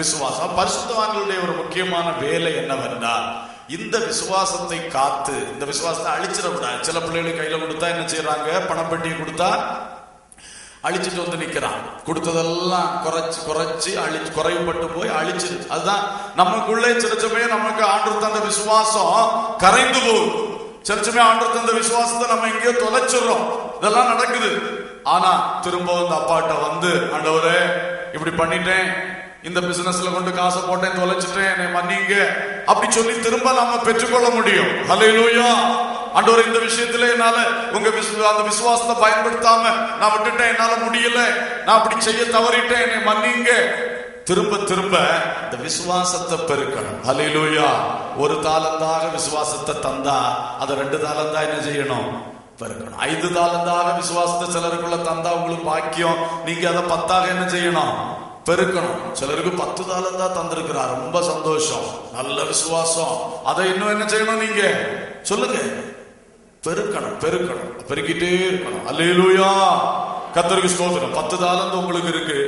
விசுவாசம். பரிசுத்தவான்களுடைய ஒரு முக்கியமான வேலை என்னவென்றால் இந்த விசுவாசத்தை காத்து இந்த விசுவாசத்தை அழிச்சிடக்கூடாது. சில பிள்ளைகளுக்கு கையில கொடுத்தா என்ன செய்யறாங்க பணப்பெட்டியை கொடுத்தா அழிச்சிட்டு வந்து நிக்கிறான் கொடுத்ததெல்லாம் குறைச்சு குறைச்சு அழிச்சு குறைவுபட்டு போய் அழிச்சு. அதுதான் நமக்குள்ளே சில சமயம் நமக்கு ஆண்டு தந்த விசுவாசம் கரைந்து போகுது சில சமயம் ஆண்டு தந்த விசுவாசத்தை நம்ம எங்கேயோ தொலைச்சிடுறோம். இதெல்லாம் நடக்குது. ஆனா திரும்ப வந்து அப்பாட்ட வந்து ஆண்டவரே இப்படி பண்ணிட்டேன். இந்த பிசினஸ்ல கொண்டு காசை போட்டேன் தொலைச்சிட்டேன் என்னை மன்னிங்க. அப்படி சொல்லி திரும்ப நாம பெற்றுக்கொள்ள முடியும். ஹalleluya அன்றோர் இந்த விஷயத்துல என்னால உங்க விசு- அந்த விசுவாசத்தை பயன்படுத்தாம நான் விட்டுட்டேன் என்னால முடியல. நான் அப்படி செய்ய தவறிட்டேன் என்னை மன்னிங்க. திரும்ப திரும்ப இந்த விசுவாசத்தை பெருக்கணும். அலையிலூயா ஒரு தாளந்தாக விசுவாசத்தை தந்தா அதை ரெண்டு தாளந்தா என்ன செய்யணும்? பெருக்கணும். ஐந்து தாளந்தாக விசுவாசத்தை சிலருக்குள்ள தந்தா உங்களுக்கு பாக்கியம். நீங்க அதை பத்தாக என்ன செய்யணும்? பெருக்கணும். சிலருக்கு பத்து தாளந்தா தந்திருக்கிறார். ரொம்ப சந்தோஷம். நல்ல விசுவாசம். அதை இன்னும் என்ன செய்யணும் நீங்க? சொல்லுங்க. பெருக்கணும் பெருக்கணும். பெருக்கிட்டே இருக்கணும். அல்லையிலூயா கத்தருக்கு ஸ்தோத்திரம். பத்து தாளந்து உங்களுக்கு இருக்கு.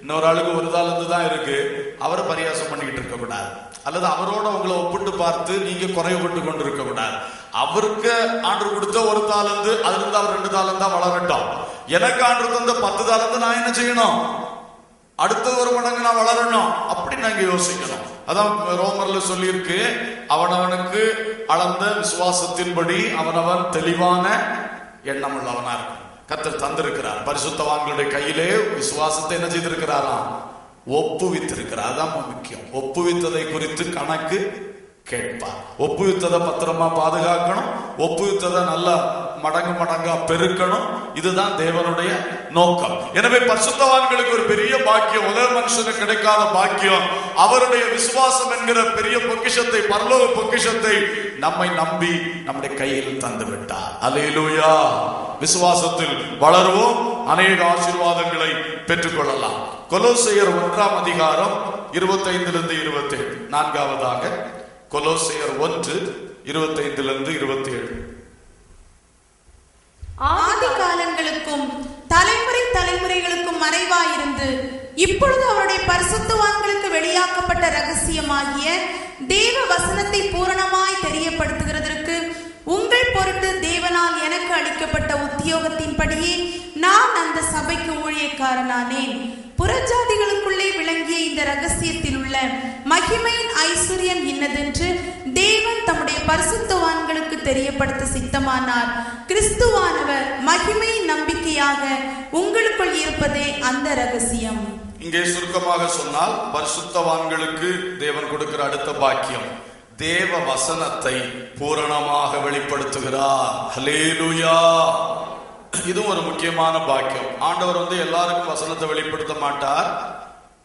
இன்னொரு ஆளுக்கு ஒரு தாளந்து தான் இருக்கு. அவரை பரியாசம் பண்ணிக்கிட்டு இருக்க கூடாது. அல்லது அவரோட உங்களை ஒப்பிட்டு பார்த்து நீங்க குறைவுபட்டு கொண்டு இருக்க கூடாது. அவருக்கு ஆண்டு கொடுத்த ஒரு தாளந்து அதுல இருந்து அவர் ரெண்டு தாளந்தா வளரட்டும். எனக்கு ஆண்டு தந்த பத்து தாளந்து நான் என்ன செய்யணும்? அடுத்தது ஒரு மடங்கு நான் வளரணும் அப்படி நாங்க யோசிக்கணும். அதான் ரோமர்ல சொல்லியிருக்கு அவனவனுக்கு அளந்த விசுவாசத்தின்படி அவனவன் தெளிவான எண்ணம் உள்ளவனா இருக்கும் கத்தர் தந்திருக்கிறார். பரிசுத்தவான்களுடைய கையிலே விசுவாசத்தை என்ன செய்திருக்கிறாராம்? ஒப்புவித்திருக்கிறார். அதான் முக்கியம். ஒப்புவித்ததை குறித்து கணக்கு கேட்பார். ஒப்புவித்ததை பத்திரமா பாதுகாக்கணும். ஒப்புவித்ததை நல்லா மடங்கு மடங்கா பெருக்கணும். இதுதான் தேவனுடைய நோக்கம். எனவே பரிசுத்தவான்களுக்கு ஒரு பெரிய பாக்கியம் உலக மனுஷனுக்கு கிடைக்காத பாக்கியம். அவருடைய விசுவாசம் என்கிற பெரிய பொக்கிஷத்தை பரலோக பொக்கிஷத்தை நம்மை நம்பி நம்முடைய கையில் தந்து விட்டார் அலையிலூயா விசுவாசத்தில் வளருவோம். அநேக ஆசீர்வாதங்களை பெற்றுக்கொள்ளலாம். கொலோசையர் ஒன்றாம் அதிகாரம் இருபத்தைந்திலிருந்து இருபத்தி நான்காவதாக கொலோசையர் ஒன்று இருபத்தைந்திலிருந்து இருபத்தி ஏழு ஆதி காலங்களுக்கும் தலைமுறை தலைமுறைகளுக்கும் மறைவாயிருந்து இப்பொழுது அவருடைய பரிசுத்துவான்களுக்கு வெளியாக்கப்பட்ட ரகசியமாகிய தேவ வசன பூரணமாய் தெரியப்படுத்துகிறதற்கு உங்கள் பொருட்டு தேவனால் எனக்கு அளிக்கப்பட்ட உத்தியோகத்தின்படியே நான் அந்த சபைக்கு ஊழியக்காரனானேன். புறஜாதிகளுக்குள்ளே விளங்கிய இந்த ரகசியத்தில் உள்ள மகிமையின் ஐஸ்வர்யம் இன்னதென்று தேவன் தம்முடைய பரிசுத்தவான்களுக்கு தெரியப்படுத்த சித்தமானார். கிறிஸ்துவானவர் மகிமையின் நம்பிக்கையாக உங்களுக்குள் இருப்பதே அந்த ரகசியம். இங்கே சுருக்கமாக சொன்னால் பரிசுத்தவான்களுக்கு தேவன் கொடுக்கிற அடுத்த பாக்கியம். தேவ வசனத்தை பூரணமாக வெளிப்படுத்துகிறார். ஹலேலுயா இதுவும் ஒரு முக்கியமான பாக்கியம். ஆண்டவர் வந்து எல்லாருக்கும் வசனத்தை வெளிப்படுத்த மாட்டார்.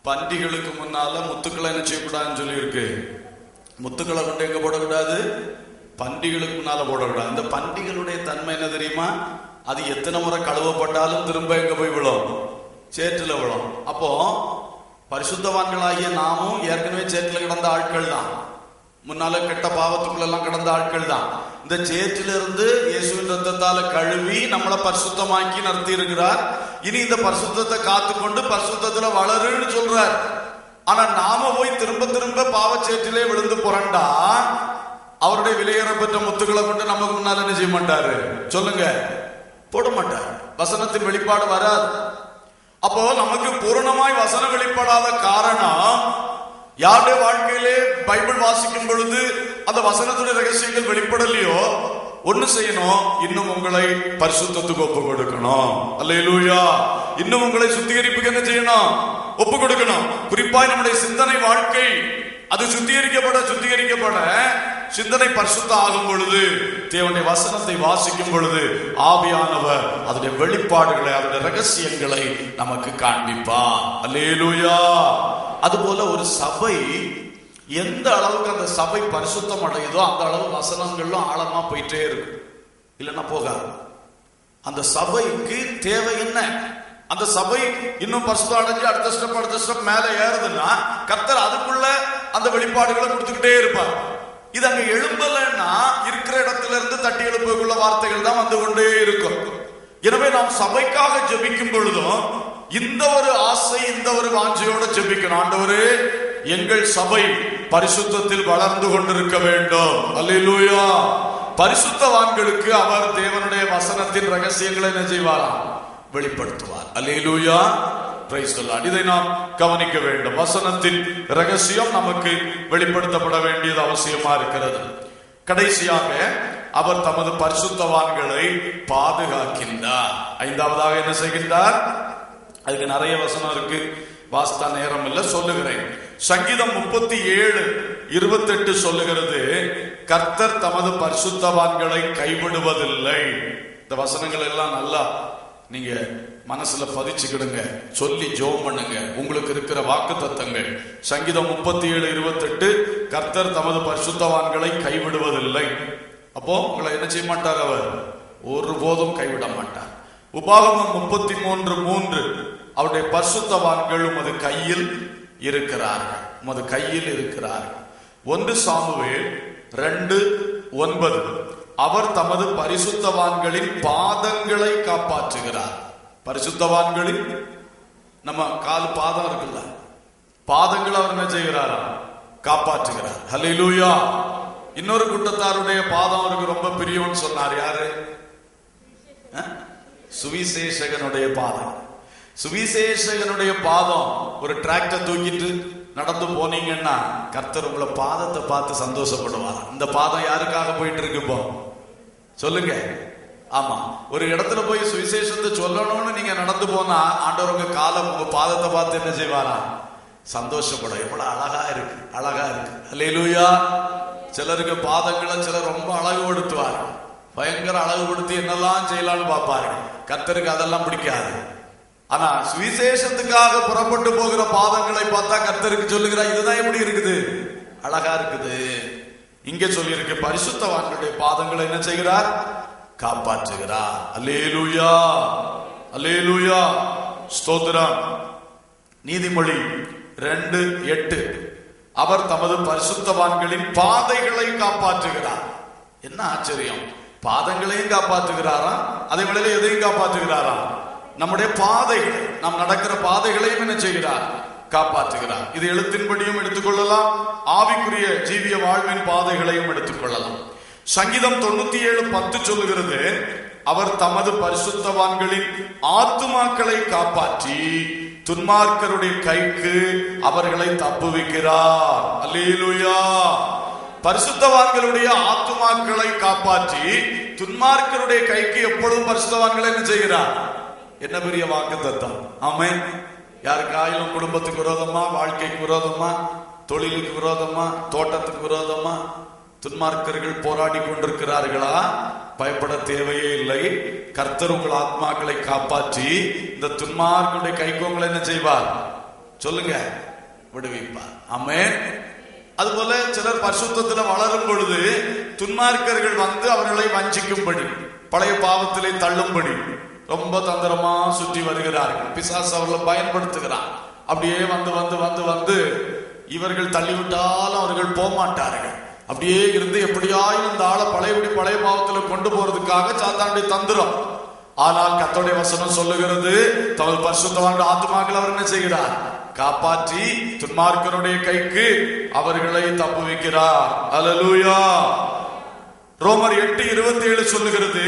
பண்டிகளுக்கு முன்னால முத்துக்களை என்ன செய்யக்கூடாதுன்னு சொல்லி இருக்கு முத்துக்களை கொண்டு எங்க போடக்கூடாது? பண்டிகளுக்கு முன்னால போடக்கூடாது. இந்த பண்டிகளுடைய தன்மை என்ன தெரியுமா? அது எத்தனை முறை கழுவப்பட்டாலும் திரும்ப எங்க போய் விழும்? சேற்றுல விழும். அப்போ பரிசுத்தவான்களாகிய நாமும் ஏற்கனவே சேற்றுல கிடந்த ஆட்கள் தான் முன்னால கெட்ட பாவத்துக்குள்ள எல்லாம் ஆட்கள் தான் இந்த சேற்றிலிருந்து இயேசுவின் ரத்தத்தால கழுவி நம்மளை பரிசுத்தமாக்கி நடத்தி இருக்கிறார் இனி இந்த பரிசுத்தத்தை காத்துக்கொண்டு பரிசுத்தத்துல வளருன்னு சொல்றார். ஆனா நாம போய் திரும்ப திரும்ப பாவச்சேற்றிலே விழுந்து புரண்டா அவருடைய விலையேறப்பட்ட முத்துக்களை கொண்டு நமக்கு முன்னால என்ன செய்ய மாட்டாரு? சொல்லுங்க. போட மாட்டார். வசனத்தின் வெளிப்பாடு வராது. அப்போ நமக்கு பூரணமாய் வசனம் வெளிப்படாத காரணம் யாருடைய வாழ்க்கையிலே பைபிள் வாசிக்கும் பொழுது அந்த வசனத்துடைய ரகசியங்கள் வெளிப்படலையோ? ஒண்ணு செய்யணும் இன்னும் உங்களை பரிசுத்தத்துக்கு ஒப்பு கொடுக்கணும். அல்லையிலூயா இன்னும் உங்களை சுத்திகரிப்புக்கு என்ன செய்யணும்? ஒப்பு கொடுக்கணும். குறிப்பாய் நம்முடைய சிந்தனை வாழ்க்கை. அது சுத்திகரிக்கப்பட சுத்திகரிக்கப்பட சிந்தனை பரிசுத்த ஆகும் பொழுது தேவனுடைய வசனத்தை வாசிக்கும் பொழுது ஆவியானவர் அதனுடைய வெளிப்பாடுகளை அதனுடைய ரகசியங்களை நமக்கு காண்பிப்பார். அல்லேலூயா. அதுபோல ஒரு சபை எந்த அளவுக்கு அந்த சபை பரிசுத்தம் அடையுதோ அந்த அளவு வசனங்களும் ஆழமா போயிட்டே இருக்கும். இல்லைன்னா போகாது. அந்த சபைக்கு தேவை என்ன? அந்த சபை இன்னும் பரிசுத்தம் அடைஞ்சு அடுத்த ஸ்டெப் அடுத்த ஸ்டெப் மேல ஏறுதுன்னா கர்த்தர் அதுக்குள்ள அந்த வெளிப்பாடுகளை கொடுத்துக்கிட்டே இருப்பார். இது அங்க எழும்பலன்னா இருக்கிற இடத்துல இருந்து தட்டி எழுப்புக்குள்ள வார்த்தைகள் தான் வந்து கொண்டே இருக்கும். எனவே நாம் சபைக்காக ஜெபிக்கும் பொழுதும் இந்த ஒரு ஆசை இந்த ஒரு வாஞ்சையோட ஜெபிக்கணும். ஆண்டவரே எங்கள் சபை பரிசுத்தத்தில் வளர்ந்து கொண்டிருக்க வேண்டும். அல்லா பரிசுத்தவான்களுக்கு அவர் தேவனுடைய வசனத்தின் ரகசியங்களை என்ன செய்வாராம்? வெளிப்படுத்துவார். அல்லேலூயா. இதை நாம் கவனிக்க வேண்டும். வசனத்தின் ரகசியம் நமக்கு வெளிப்படுத்தப்பட வேண்டியது அவசியமா இருக்கிறது. கடைசியாக அவர் தமது பரிசுத்தவான்களை பாதுகாக்கின்றார். ஐந்தாவதாக என்ன செய்கின்றார்? அதுக்கு நிறைய வசனம் இருக்கு. வாஸ்தா நேரம் இல்ல சொல்லுகிறேன். சங்கீதம் முப்பத்தி ஏழு இருபத்தெட்டு சொல்லுகிறது கர்த்தர் தமது பரிசுத்தவான்களை கைவிடுவதில்லை. இந்த வசனங்கள் எல்லாம் நல்லா நீங்க மனசுல பதிச்சுக்கிடுங்க. சொல்லி ஜோம் பண்ணுங்க. உங்களுக்கு இருக்கிற வாக்கு தத்தங்கள். சங்கீதம் முப்பத்தி ஏழு இருபத்தெட்டு கர்த்தர் தமது பரிசுத்தவான்களை கைவிடுவதில்லை. அப்போ உங்களை என்ன செய்ய மாட்டார் அவர்? ஒருபோதும் கைவிட மாட்டார். உபாகமம் முப்பத்தி மூன்று. மூன்று அவருடைய பரிசுத்தவான்கள் உமது கையில் இருக்கிறார்கள். உமது கையில் இருக்கிறார்கள். ஒன்று சாமுவேல் ரெண்டு ஒன்பது. அவர் தமது பரிசுத்தவான்களின் பாதங்களை காப்பாற்றுகிறார். பரிசுத்தவான்களின் நம்ம கால் பாதம் இருக்குல்ல? பாதங்களை அவர் என்ன செய்கிறாரா? காப்பாற்றுகிறார். லூயா இன்னொரு கூட்டத்தாருடைய பாதம் அவருக்கு ரொம்ப பிரியம்னு சொன்னார் யாரு? சுவிசேஷகனுடைய பாதம். சுவிசேஷகனுடைய பாதம் ஒரு டிராக்டர் தூக்கிட்டு நடந்து போனீங்கன்னா கர்த்தர் உங்களை பாதத்தை பார்த்து சந்தோஷப்படுவார் இந்த பாதம் யாருக்காக போயிட்டு இருக்கு இப்போ? சொல்லுங்க. ஆமா. ஒரு இடத்துல போய் சுவிசேஷத்தை சொல்லணும்னு நீங்க நடந்து போனா ஆண்டவர் உங்க காலம் உங்க பாதத்தை பார்த்து என்ன செய்வாரா? சந்தோஷப்படும். எவ்வளவு அழகா இருக்கு. அழகா இருக்கு. அல்லேலூயா சிலருக்கு பாதங்களை சிலர் ரொம்ப அழகுபடுத்துவார் பயங்கர அழகுபடுத்தி என்னெல்லாம் செய்யலாம்னு பார்ப்பாரு. கர்த்தருக்கு அதெல்லாம் பிடிக்காது. ஆனா சுவிசேஷத்துக்காக புறப்பட்டு போகிற பாதங்களை பார்த்தா கர்த்தருக்கு சொல்லுகிறா இதுதான் எப்படி இருக்குது? அழகா இருக்குது. இங்க சொல்லியிருக்கு பரிசுத்தவான்களுடைய பாதங்களை என்ன செய்கிறார்? காப்பாற்றுகிறார். அல்லேலூயா! அல்லேலூயா! ஸ்தோத்திரம். நீதிமொழி ரெண்டு எட்டு. அவர் தமது பரிசுத்தவான்களின் பாதைகளை காப்பாற்றுகிறார். என்ன ஆச்சரியம்! பாதங்களையும் காப்பாற்றுகிறாராம் அதே வேளையில எதையும் காப்பாற்றுகிறாராம். நம்முடைய பாதைகள் நாம் நடக்கிற பாதைகளையும் என்ன செய்கிறார்? காப்பாற்றுகிறார். இது எழுத்தின்படியும் எடுத்துக்கொள்ளலாம் ஆவிக்குரிய ஜீவிய வாழ்வின் பாதைகளையும் எடுத்துக்கொள்ளலாம் சங்கீதம் தொண்ணூத்தி ஏழு பத்து சொல்லுகிறது அவர் தமது பரிசுத்தவான்களின் ஆத்துமாக்களை காப்பாற்றி துன்மார்க்கருடைய கைக்கு அவர்களை தப்புவிக்கிறார். அல்லேலுயா! பரிசுத்தவான்களுடைய ஆத்துமாக்களை காப்பாற்றி துன்மார்க்கருடைய கைக்கு எப்பொழுதும் பரிசுத்தவான்களை என்ன செய்கிறார்? என்ன பெரிய வாக்கு தத்தம் ஆமே யாருக்காயிலும் குடும்பத்துக்கு விரோதமா? வாழ்க்கைக்கு விரோதமா? தொழிலுக்கு விரோதமா? தோட்டத்துக்கு விரோதமா? துன்மார்க்கர்கள் போராடி கொண்டிருக்கிறார்களா? பயப்பட தேவையே இல்லை. கர்த்தர் உங்கள் ஆத்மாக்களை காப்பாற்றி இந்த துன்மார்களுடைய கைக்கு உங்களை என்ன செய்வார்? சொல்லுங்க. விடுவிப்பார். அமேன் அதுபோல சிலர் பரிசுத்தத்துல வளரும் பொழுது துன்மார்க்கர்கள் வந்து அவர்களை வஞ்சிக்கும்படி பழைய பாவத்திலே தள்ளும்படி ரொம்ப தந்திரமா சுற்றி வருகிறார்கள். பிசாசு அவர்களை பயன்படுத்துகிறார் அப்படியே வந்து வந்து வந்து வந்து இவர்கள் தள்ளிவிட்டாலும் அவர்கள் போக மாட்டார்கள் அப்படியே இருந்து எப்படியாயும் இந்த ஆளை பழையபடி பழைய பாவத்துல கொண்டு போறதுக்காக சாத்தானுடைய தந்திரம். ஆனால் கத்தோடைய வசனம் சொல்லுகிறது தமது பரிசுத்தவான ஆத்மாக்கள் அவர் என்ன செய்கிறார்? காப்பாற்றி துன்மார்க்கருடைய கைக்கு அவர்களை தப்பு வைக்கிறார் ரோமர் எட்டு இருபத்தி ஏழு சொல்லுகிறது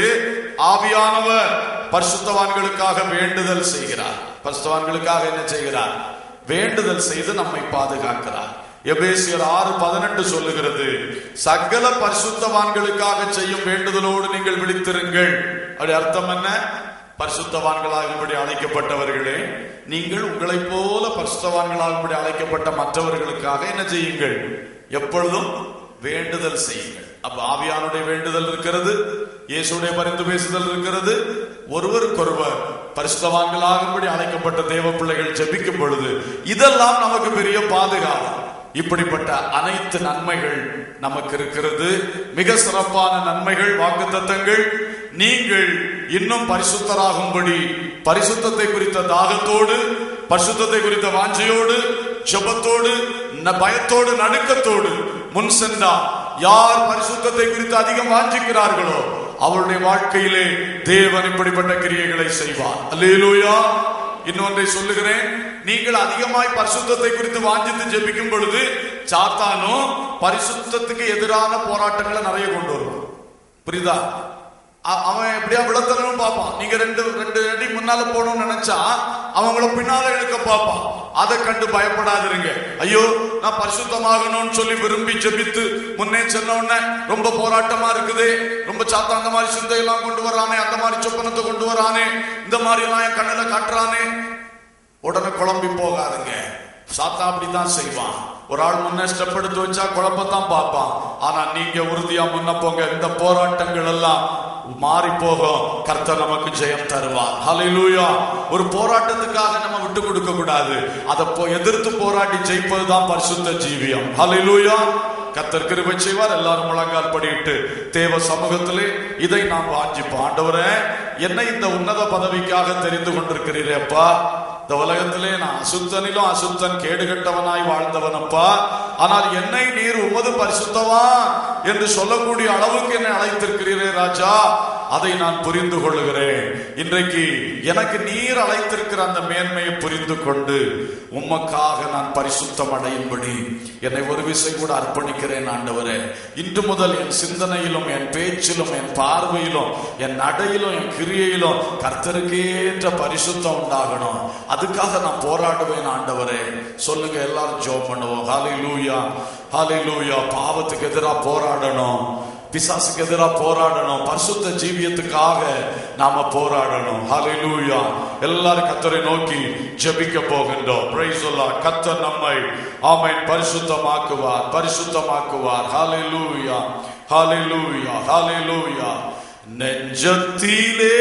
ஆவியானவர் பரிசுத்தவான்களுக்காக வேண்டுதல் செய்கிறார். பரிசுத்தவான்களுக்காக என்ன செய்கிறார்? வேண்டுதல் செய்து நம்மை பாதுகாக்கிறார். எபேசியர் ஆறு பதினெட்டு சொல்லுகிறது சகல பரிசுத்தவான்களுக்காக செய்யும் வேண்டுதலோடு நீங்கள் விழித்திருங்கள். அப்படி அர்த்தம் என்ன? பரிசுத்தவான்களாகும்படி அழைக்கப்பட்டவர்களே நீங்கள் உங்களைப் போல பரிசுத்தவான்களாகும்படி அழைக்கப்பட்ட மற்றவர்களுக்காக என்ன செய்யுங்கள்? எப்பொழுதும் வேண்டுதல் செய்யுங்கள். அப்ப ஆவியானுடைய வேண்டுதல் இருக்கிறது இயேசுடைய பரிந்து பேசுதல் இருக்கிறது. ஒருவருக்கொருவர் பரிசுத்தவான்களாகும்படி அழைக்கப்பட்ட தேவ பிள்ளைகள் ஜெபிக்கும் பொழுது இதெல்லாம் நமக்கு பெரிய பாதுகாப்பு. இப்படிப்பட்ட அனைத்து நன்மைகள் நமக்கு இருக்கிறது. மிக சிறப்பான நன்மைகள் வாக்குத்தத்தங்கள். நீங்கள் இன்னும் பரிசுத்தராகும்படி பரிசுத்தத்தை குறித்த தாகத்தோடு பரிசுத்தத்தை குறித்த வாஞ்சையோடு ஜெபத்தோடு ந- பயத்தோடு நடுக்கத்தோடு முன் சென்றார் யார் பரிசுத்தத்தை குறித்து அதிகம் வாஞ்சிக்கிறார்களோ அவருடைய வாழ்க்கையிலே தேவன் இப்படிப்பட்ட கிரியைகளை செய்வார். அல்லேலூயா. இன்னொன்றை சொல்லுகிறேன். நீங்கள் அதிகமாய் பரிசுத்தத்தை குறித்து வாஞ்சித்து ஜெபிக்கும் பொழுது சாத்தானும் பரிசுத்தத்துக்கு எதிரான போராட்டங்களை நிறைய கொண்டு வரும் புரியுதா? அவன் எப்படியா விளத்தணும் பார்ப்பான். நீங்க ரெண்டு ரெண்டு அடி முன்னால போகணும்னு நினைச்சா அவங்கள பின்னால இழுக்க பார்ப்பான். அதை கண்டு பயப்படாதிருங்க. ஐயோ நான் பரிசுத்தமாகணும்னு சொல்லி விரும்பி ஜெபித்து முன்னே சென்ன ரொம்ப போராட்டமா இருக்குது. ரொம்ப சாத்தா அந்த மாதிரி சிந்தையெல்லாம் கொண்டு வரானே அந்த மாதிரி சொப்பனத்தை கொண்டு வரானே இந்த மாதிரி எல்லாம் என் கண்ணில காட்டுறானே. உடனே குழம்பி போகாதுங்க. சாத்தா அப்படிதான் செய்வான். ஒரு ஆள் முன்ன ஸ்டெப் எடுத்து வச்சா குழப்பத்தான் பார்ப்பான். ஆனா நீங்க உறுதியா முன்ன போங்க. இந்த போராட்டங்கள் எல்லாம் மாறி போகும் கர்த்தர் நமக்கு ஜெயம் தருவார். ஹalleluya ஒரு போராட்டத்துக்காக நம்ம விட்டு கொடுக்க கூடாது. அதை போ எதிர்த்து ஜெயிப்பது தான் பரிசுத்த ஜீவியம். ஹalleluya கர்த்தர் கிருபை செய்வார். எல்லாரும் முழங்கால் படிட்டு தேவ சமூகத்திலே இதை நாம் வாஞ்சிப்போம். ஆண்டவரே என்னை இந்த உன்னத பதவிக்காக தெரிந்து கொண்டிருக்கிறீரேப்பா இந்த உலகத்திலே நான் அசுத்தனிலும் அசுத்தன் கேடுகட்டவனாய் வாழ்ந்தவனப்பா ஆனால் என்னை நீர் உமது பரிசுத்தவான். என்று சொல்லக்கூடிய அளவுக்கு என்னை அழைத்திருக்கிறீரே ராஜா. அதை நான் புரிந்து கொள்கிறேன் இன்றைக்கு எனக்கு நீர் அழைத்திருக்கிற அந்த மேன்மையை புரிந்து கொண்டு உமக்காக நான் பரிசுத்தம் அடையும்படி என்னை ஒரு விசை கூட அர்ப்பணிக்கிறேன் ஆண்டவரே. இன்று முதல் என் சிந்தனையிலும் என் பேச்சிலும் என் பார்வையிலும் என் நடையிலும் என் கிரியையிலும் கர்த்தருக்கேற்ற பரிசுத்தம் உண்டாகணும். அதுக்காக நான் போராடுவேன் ஆண்டவரே. சொல்லுங்க எல்லாரும் ஜோ பண்ணுவோம். ஹாலை லூயா ஹாலை லூயா பாவத்துக்கு எதிராக போராடணும். பிசாசுக்கு எதிராக போராடணும். பரிசுத்த ஜீவியத்துக்காக நாம போராடணும். ஹலிலூயா எல்லாரும் கத்தரை நோக்கி ஜபிக்க போகின்றோம். பிரைசொல்லா கத்தர் நம்மை ஆமை பரிசுத்தமாக்குவார் பரிசுத்தமாக்குவார். ஹலிலூயா ஹலிலூயா ஹலிலூயா நெஞ்சத்திலே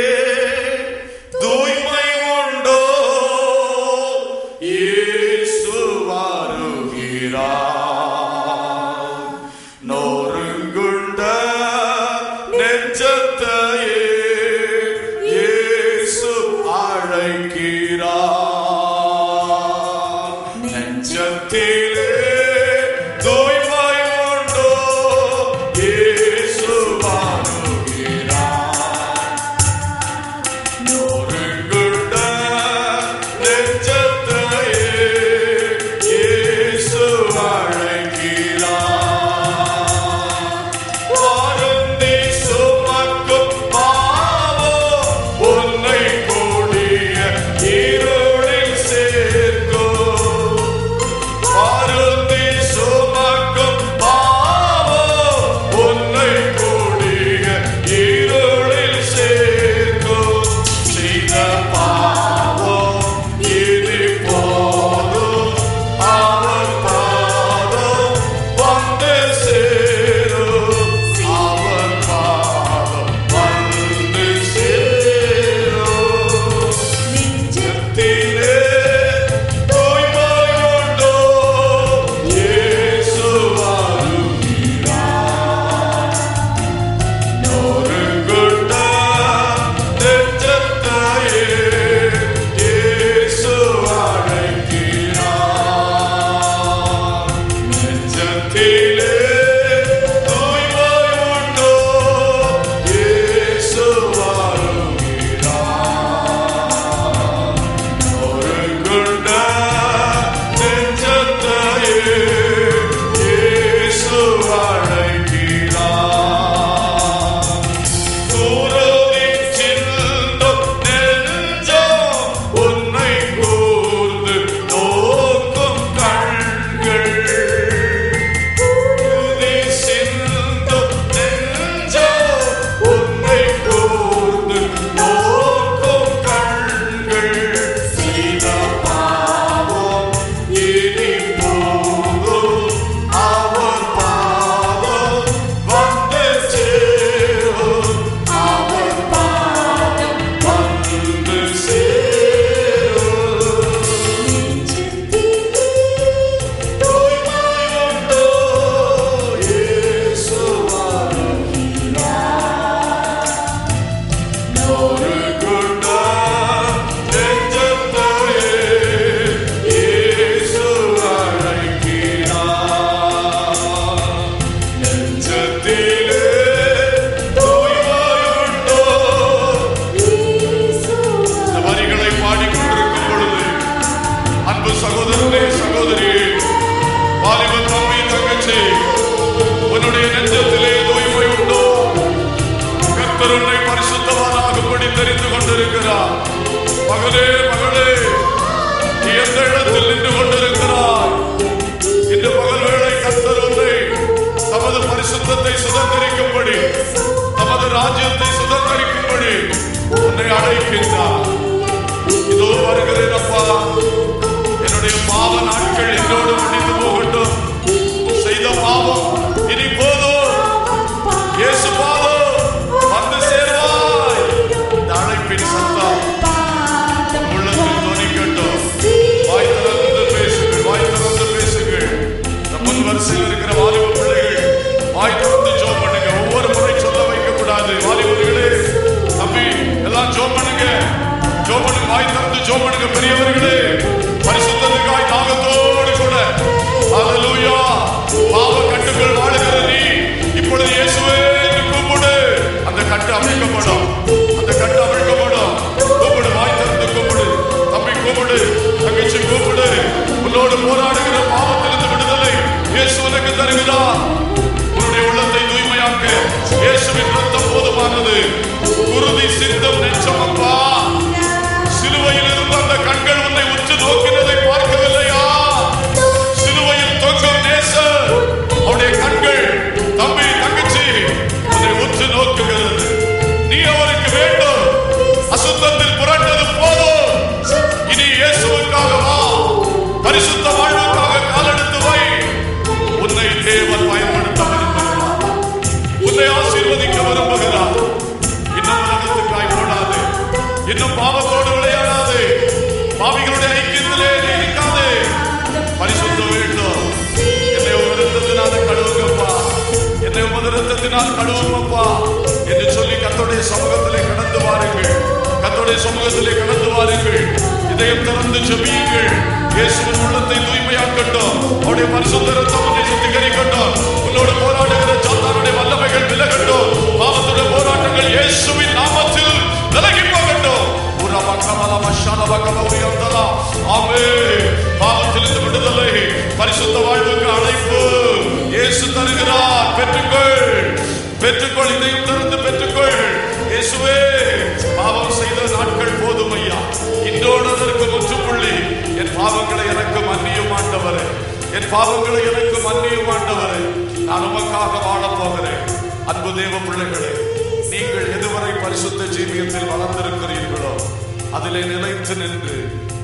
சுதந்திரிக்கும்படி நமது ராஜ்யத்தை சுதந்திரிக்கும்படி உன்னை அழைக்கின்றார். இதோ வருகிறேன் அப்பா. என்னுடைய பாவ நாட்கள் என்னோடு ஜோமனுக்கு பெரியவர்களே பரிசுத்தத்துக்காய் தாகத்தோடு கூட. ஹalleluya ரத்தத்தினால் கழுவுங்கப்பா என்று சொல்லி கத்தோடைய சமூகத்திலே கடந்து வாருங்கள். கத்தோடைய சமூகத்திலே கடந்து வாருங்கள். இதயம் திறந்து செபியுங்கள் இயேசுவின் உள்ளத்தை தூய்மையாக்கட்டும். அவருடைய பரிசுத்த ரத்தம் உன்னை சுத்திகரிக்கட்டும். உன்னோடு போராடுகிற சாத்தானுடைய வல்லமைகள் விலகட்டும். பாவத்துடைய போராட்டங்கள் இயேசுவின் நாமத்தில் விலகி போகட்டும். உரம கமல மஷானவ கமௌரியந்தலா. ஆமென். பாவத்திலிருந்து விடுதலை. பரிசுத்த வாழ்வுக்கு அழைப்பு. இயேசு தருகிறார். பெற்றுக்கொள். பெற்றுக்கொள் இதையும் திறந்து பெற்றுக்கொள். இயேசுவே பாவம் செய்த நாட்கள் போதும் ஐயா. இன்றோடதற்கு முற்றுப்புள்ளி. என் பாவங்களை எனக்கு மன்னியும் ஆண்டவரே. என் பாவங்களை எனக்கு மன்னியும் ஆண்டவரே. நான் உமக்காக வாழப் போகிறேன். அன்பு தேவ பிள்ளைகளே நீங்கள் எதுவரை பரிசுத்த ஜீவியத்தில் வளர்ந்திருக்கிறீர்களோ அதிலே நிலைத்து நின்று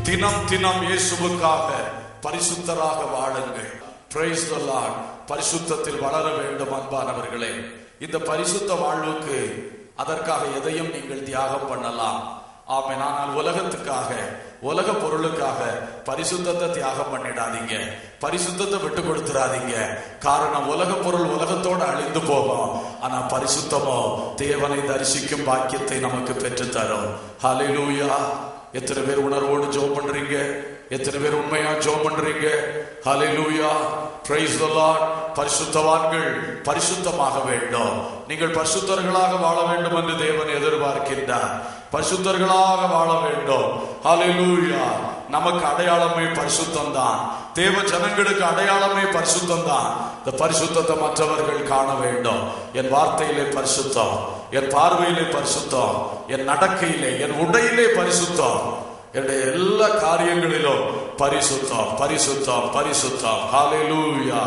தினம் தினம் இயேசுவுக்காக பரிசுத்தராக வாழுங்கள். பிரைஸ் பரிசுத்தத்தில் வளர வேண்டும் அன்பானவர்களே. இந்த பரிசுத்த வாழ்வுக்கு அதற்காக எதையும் நீங்கள் தியாகம் பண்ணலாம். ஆமென். ஆனால் உலகத்துக்காக உலக பொருளுக்காக பரிசுத்தத்தை தியாகம் பண்ணிடாதீங்க. பரிசுத்தத்தை விட்டு கொடுத்துறாதீங்க. காரணம் உலக பொருள் உலகத்தோடு அழிந்து போகும். ஆனா பரிசுத்தமோ தேவனை தரிசிக்கும் பாக்கியத்தை நமக்கு பெற்று தரும் ஹalleluya எத்தனை பேர் உணர்வோடு ஜோ பண்றீங்க? எத்தனை பேர் உண்மையா ஜோம் பண்றீங்க? ஹalleluya praise பரிசுத்தவான்கள் பரிசுத்தமாக வேண்டும். நீங்கள் பரிசுத்தர்களாக வாழ வேண்டும் என்று தேவன் எதிர்பார்க்கின்றார். பரிசுத்தர்களாக வாழ வேண்டும். ஹalleluya நமக்கு அடையாளமே பரிசுத்தம் தான் தேவ ஜனங்களுக்கு அடையாளமே பரிசுத்தம் தான் இந்த பரிசுத்தத்தை மற்றவர்கள் காண வேண்டும். என் வார்த்தையிலே பரிசுத்தம் என் பார்வையிலே பரிசுத்தம் என் நடக்கையிலே என் உடையிலே பரிசுத்தம். என்னுடைய எல்லா காரியங்களிலும் பரிசுத்தம் பரிசுத்தம் பரிசுத்தம். ஹalleluya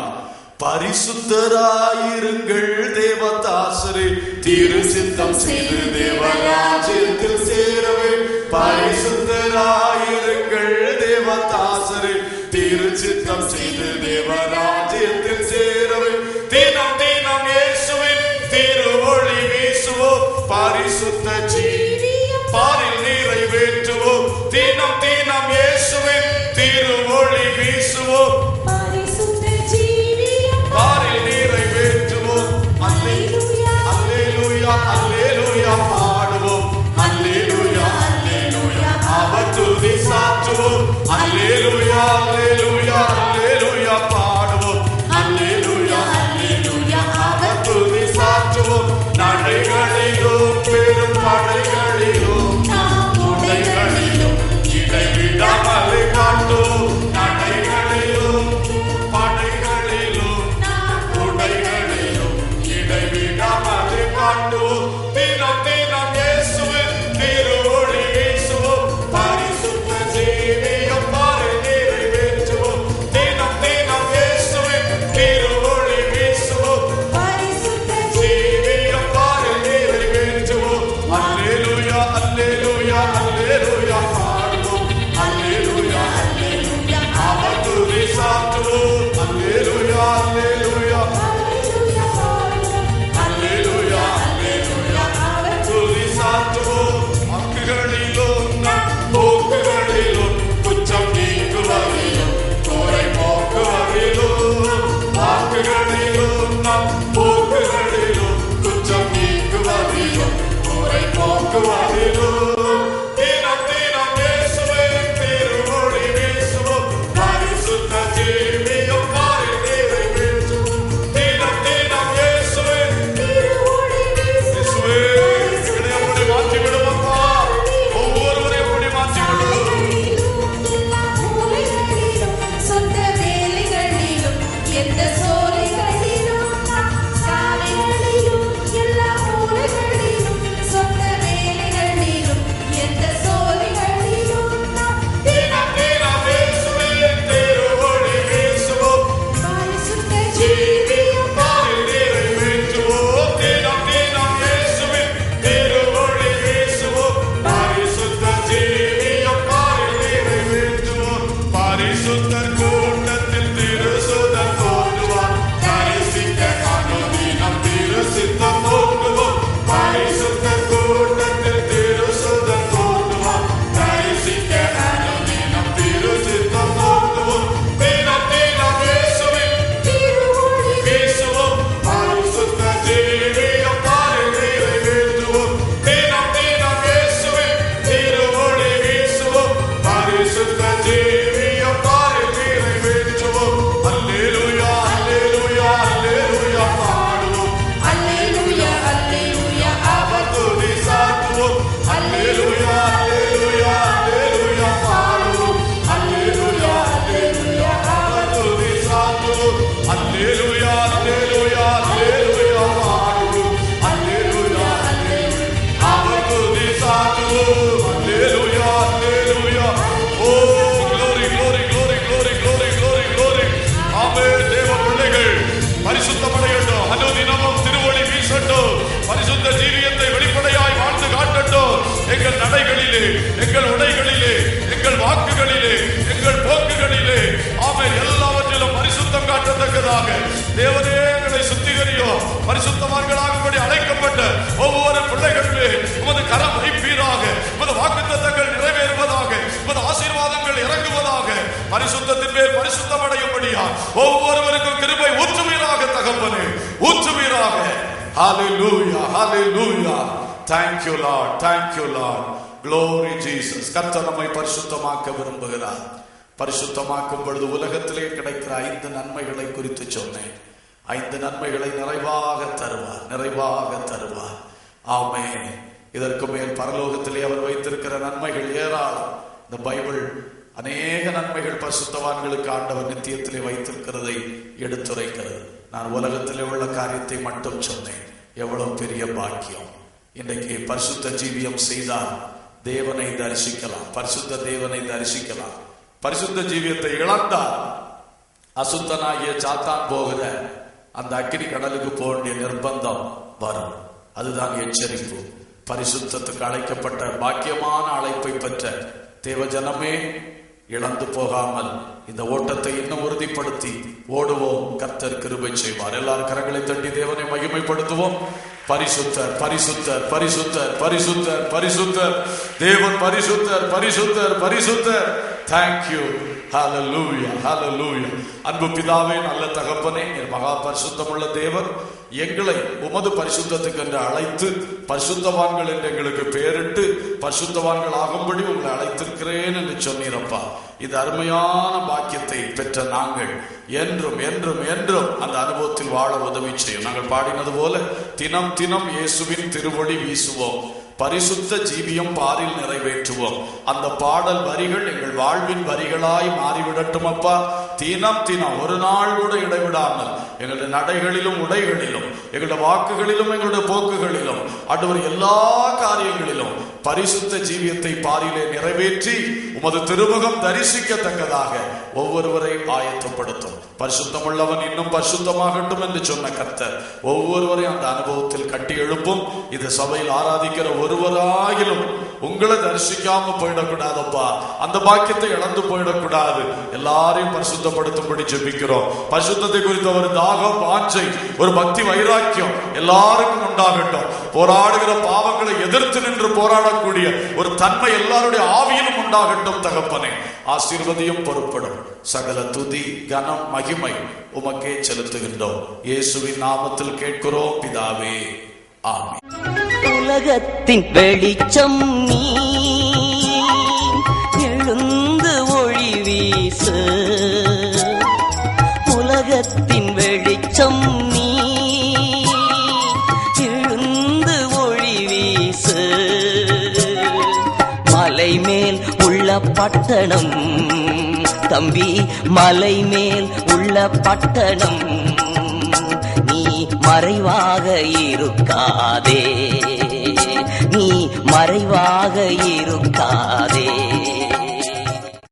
பரிசுத்தராயிருங்கள் தேவதாசரே. திரு சித்தம் செய்து தேவராஜ்யத்தில் சேரவே. பரிசுத்தராயிருங்கள் தேவதாசரே. திரு சித்தம் செய்து தேவராஜ்யத்தில் சேரவே. தினம் தினம் இயேசுவின் திருவொளி வீசுவோம். பரிசுத்த ஜீ இயேசுவின் திருவொளி வீசுவோம் எங்கள் உடைகளிலே எங்கள் வாக்குகளிலே எங்கள் போக்குகளிலே ஆமை எல்லாவற்றிலும் பரிசுத்தம் காட்டத்தக்கதாக தேவனே எங்களை சுத்திகரியும் பரிசுத்தவான்களாகும்படி அழைக்கப்பட்ட ஒவ்வொரு பிள்ளைகளுமே உமது கரம் வைப்பீராக உமது வாக்குத்தத்தங்கள் நிறைவேறுவதாக உமது ஆசீர்வாதங்கள் இறங்குவதாக பரிசுத்தத்தின் மேல் பரிசுத்தம் அடையும்படியா ஒவ்வொருவருக்கும் கிருபை ஊற்றுவீராக தகப்பனே ஊற்றுவீராக. Hallelujah, hallelujah thank you lord. Thank you lord. Glory Jesus கர்த்தர் நம்மை பரிசுத்தமாக்க விரும்புகிறார். பரிசுத்தமாக்கும் பொழுது உலகத்திலே கிடைக்கிற ஐந்து நன்மைகளை குறித்து சொன்னேன். ஐந்து நன்மைகளை நிறைவாக தருவார். நிறைவாக தருவார். ஆமே இதற்கு மேல் பரலோகத்திலே அவர் வைத்திருக்கிற நன்மைகள் ஏராளம். இந்த பைபிள் அநேக நன்மைகள் பரிசுத்தவான்களுக்கு ஆண்டவர் நித்தியத்திலே வைத்திருக்கிறதை எடுத்துரைக்கிறது. நான் உலகத்திலே உள்ள காரியத்தை மட்டும் சொன்னேன். எவ்வளவு பெரிய பாக்கியம். இன்றைக்கு பரிசுத்த ஜீவியம் செய்தால் தேவனை தரிசிக்கலாம். பரிசுத்த தேவனை தரிசிக்கலாம். பரிசுத்த ஜீவியத்தை இழந்தால் அசுத்தனாகிய சாத்தான் போகிற அந்த அக்கினி கடலுக்கு போக வேண்டிய நிர்பந்தம் வரும். அதுதான் எச்சரிப்பு. பரிசுத்தத்துக்கு அழைக்கப்பட்ட பாக்கியமான அழைப்பை பெற்ற தேவ ஜனமே இழந்து போகாமல் இந்த ஓட்டத்தை இன்னும் உறுதிப்படுத்தி ஓடுவோம். கர்த்தர் கிருபை செய்வார். எல்லாரும் கரங்களை தட்டி தேவனை மகிமைப்படுத்துவோம். பரிசுத்தர் பரிசுத்தர் பரிசுத்தர் பரிசுத்தர் பரிசுத்தர். தேவன் பரிசுத்தர் பரிசுத்தர் பரிசுத்தர். தேங்க்யூ அன்பு பிதாவே நல்ல தகப்பனே என் மகா பரிசுத்தமுள்ள தேவர் எங்களை உமது பரிசுத்தத்துக்கு என்று அழைத்து பரிசுத்தவான்கள் என்று எங்களுக்கு பெயரிட்டு பரிசுத்தவான்கள் ஆகும்படி உங்களை அழைத்திருக்கிறேன் என்று சொன்னீரப்பா. இது அருமையான பாக்கியத்தை பெற்ற நாங்கள் என்றும் என்றும் என்றும் அந்த அனுபவத்தில் வாழ உதவி செய்யும். நாங்கள் பாடினது போல தினம் தினம் இயேசுவின் திருவொளி வீசுவோம். பரிசுத்த ஜீவியம் பாரில் நிறைவேற்றுவோம். அந்த பாடல் வரிகள் எங்கள் வாழ்வின் வரிகளாய் மாறிவிடட்டும் அப்பா தினம் தினம் ஒரு நாள் கூட இடைவிடாமல் எங்களுடைய நடைகளிலும் உடைகளிலும் எங்களுடைய வாக்குகளிலும் எங்களுடைய போக்குகளிலும் ஆண்டவர் எல்லா காரியங்களிலும் பரிசுத்த ஜீவியத்தை பாரிலே நிறைவேற்றி உமது திருமுகம் தரிசிக்கத்தக்கதாக ஒவ்வொருவரை ஆயத்தப்படுத்தும். பரிசுத்தமுள்ளவன் இன்னும் பரிசுத்தமாகட்டும் என்று சொன்ன கர்த்தர் ஒவ்வொருவரையும் அந்த அனுபவத்தில் கட்டி எழுப்பும். இது சபையில் ஆராதிக்கிற ஒருவராகிலும் உங்களை தரிசிக்காம போயிடக்கூடாதப்பா. அந்த பாக்கியத்தை இழந்து போயிடக்கூடாது. எல்லாரையும் சுத்தப்படுத்தும்படி ஜெபிக்கிறோம். பரிசுத்தத்தை குறித்த ஒரு தாகம் ஆச்சை ஒரு பக்தி வைராக்கியம் எல்லாருக்கும் உண்டாகட்டும். போராடுகிற பாவங்களை எதிர்த்து நின்று போராடக்கூடிய ஒரு தன்மை எல்லாருடைய ஆவியிலும் உண்டாகட்டும் தகப்பனே. ஆசீர்வதியும் பொறுப்படும் சகல துதி கனம் மகிமை உமக்கே செலுத்துகின்றோம். இயேசுவின் நாமத்தில் கேட்கிறோம் பிதாவே. ஆமி உலகத்தின் வெளிச்சம் நீ எழுந்து ஒளி வீசு. உள்ள பட்டணம். தம்பி மலை மேல் உள்ள பட்டணம். நீ மறைவாக இருக்காதே. நீ மறைவாக இருக்காதே.